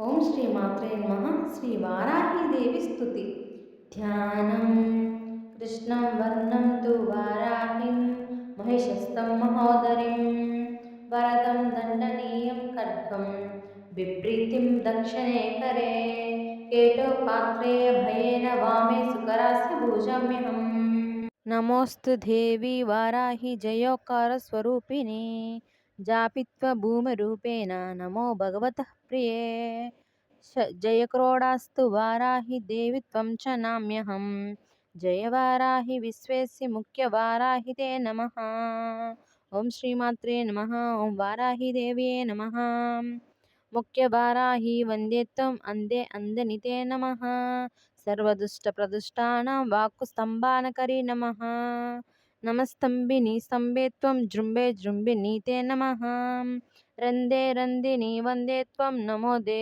ఓం శ్రీ మాత్రే నమ. శ్రీ వారాహీదేవి స్థుతి ధ్యానం. కృష్ణం వర్ణం తు వారాహిం మహిషస్తం మహోదరిం. వరదం దండనీయం ఖడ్గం. విప్రీతిం దక్షిణే కరే. కేటోపాత్రే భయేన వామే సుకరాస్య భూజామ్యహం. నమోస్తు దేవి వారాహి జయోకార స్వరూపిణి. జాపిత్వ భూమిరూపేణ నమో భగవతః ప్రియే జయక్రోడాస్తు వారాహి దేవి త్వం చ నామ్యహం జయ వారాహి విశ్వేసి ముఖ్య వారాహి తే నమ ఓం శ్రీమాత్రే నమ ఓం వారాహి దేవ్యే నమ ముఖ్య వారాహి వందే త్వం అందే అందనితే నమ సర్వదుష్ట ప్రదుష్టానాం వాక్కు స్తంభానకరి నమ నమస్తంభిని స్తంభే త్వం జృంభే జృంభిని తే నమ. రందే రందిని వందే త్వం నమో దే